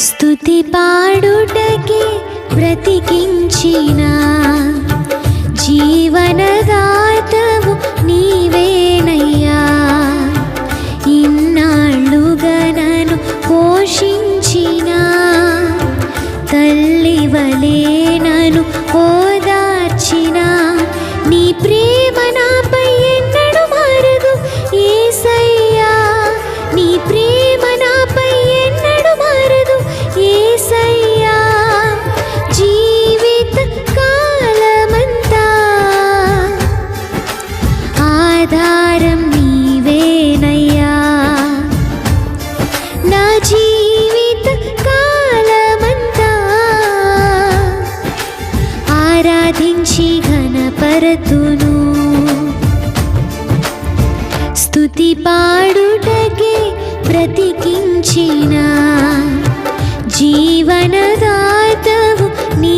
స్థుతి పాడుటకే ప్రతికించిన జీవనదాతవు నీవేనయ్యా. ఇన్నాళ్ళుగా నన్ను పోషించిన. తల్లి వలే ఓదార్చిన. నీ ప్రేమనా కనబడుతును స్థుతి పాడుటకే ప్రతికించిన జీవనదాతవు నీ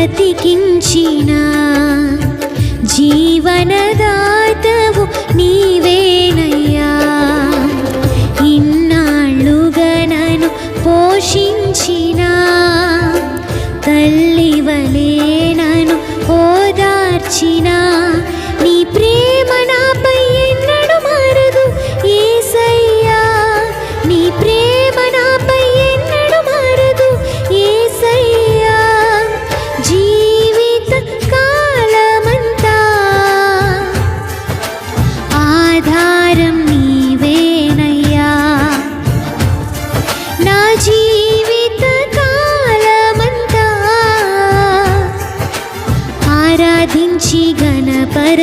బ్రతికించిన జీవనదాతవు నీ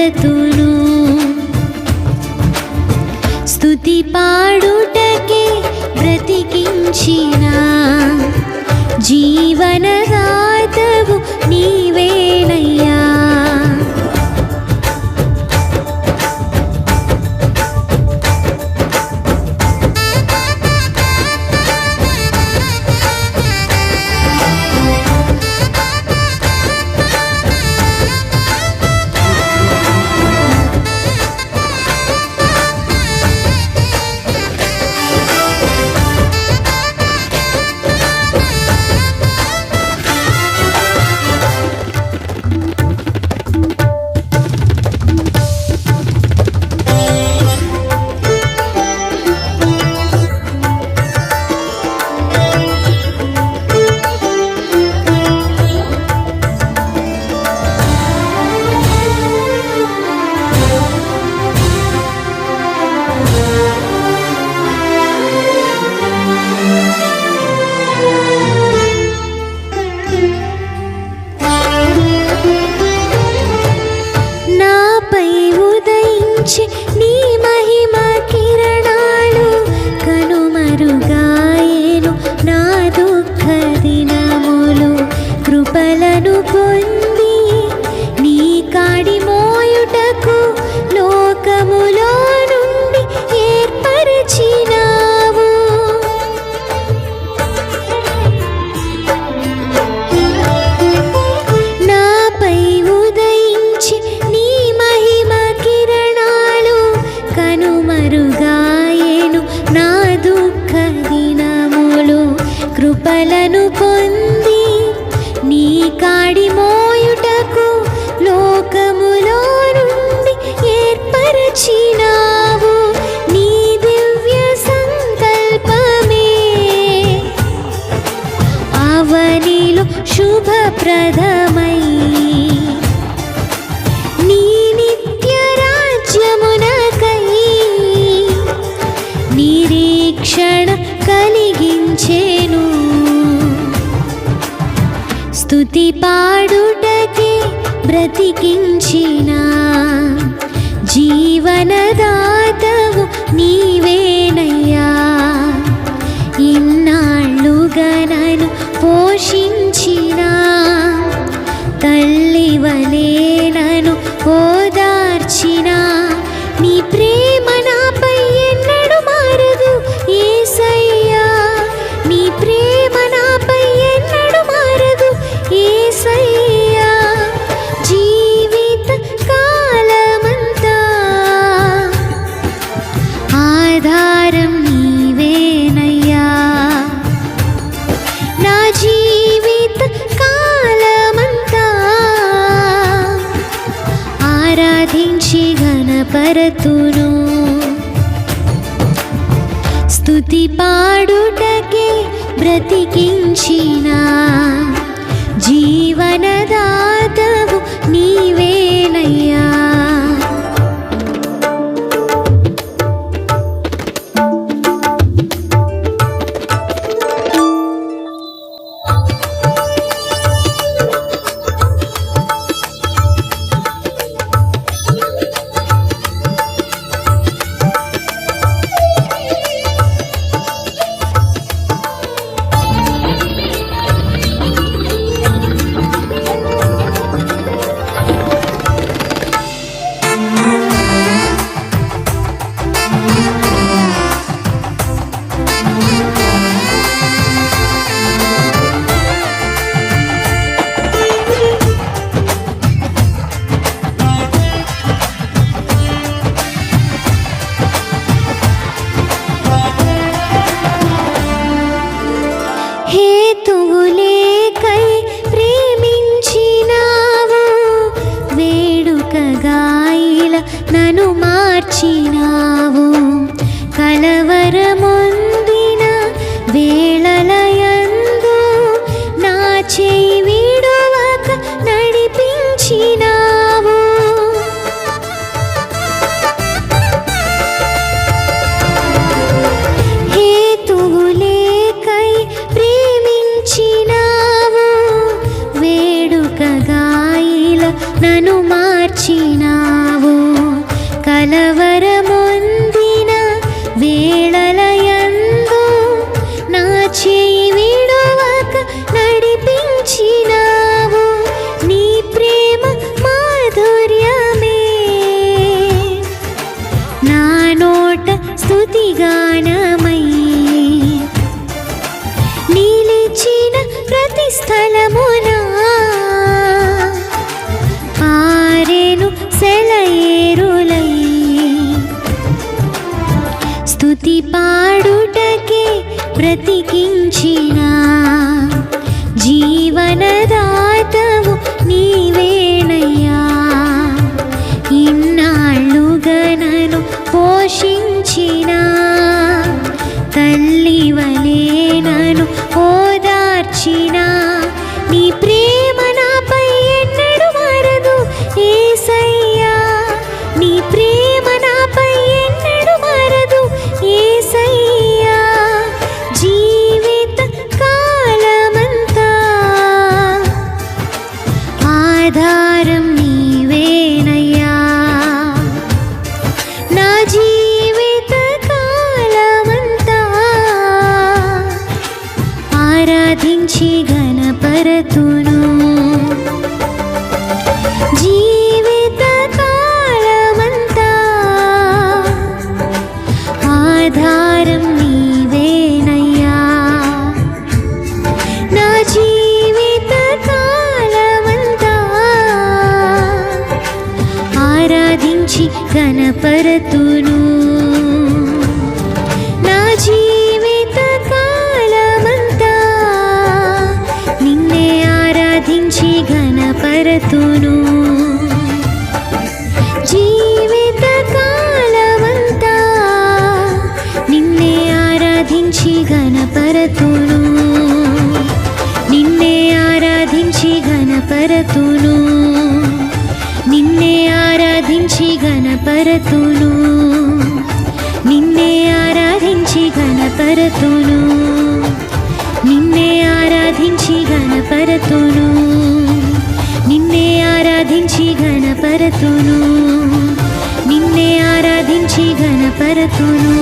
పరతును స్థుతి పాడుటకే బ్రతికించిన జీవనదా అవనిలో శుభప్రదమై. నీ నిత్య రాజ్యమునకై నిరీక్షణ కలిగించేను. స్తుతి పాడుటకే బ్రతికించినా. పోషి ఘనపరతును స్థుతి పాడుటకే బ్రతికించినా జీవనదాతవు నీవేనయ్యా. మార్చినా ఆరేను సెలయేరులై. స్థుతి పాడుటకే బ్రతికించిన జీవనదాతవు నీవేణయ్యా ఇన్నాళ్ళు గనను పోషించిన. తల్లి మారుతును జీవిత కాలమంతా ఆధారం నీవేనయ్యా. నా జీవిత కాలమంతా ఆరాధించి కనపరతును ఆరాధించి జీవిత కాలమంతా నిన్నే ఆరాధించి గణపరతును నిన్నే ఆరాధించి గణపరతును నిన్నే ఆరాధించి గణపరతును నిన్నే ఆరాధించి గణపరతును నిన్నే ఆరాధించి గణపరతును ఆరాధించి గణపరతును నిన్నే ఆరాధించి గణపరతును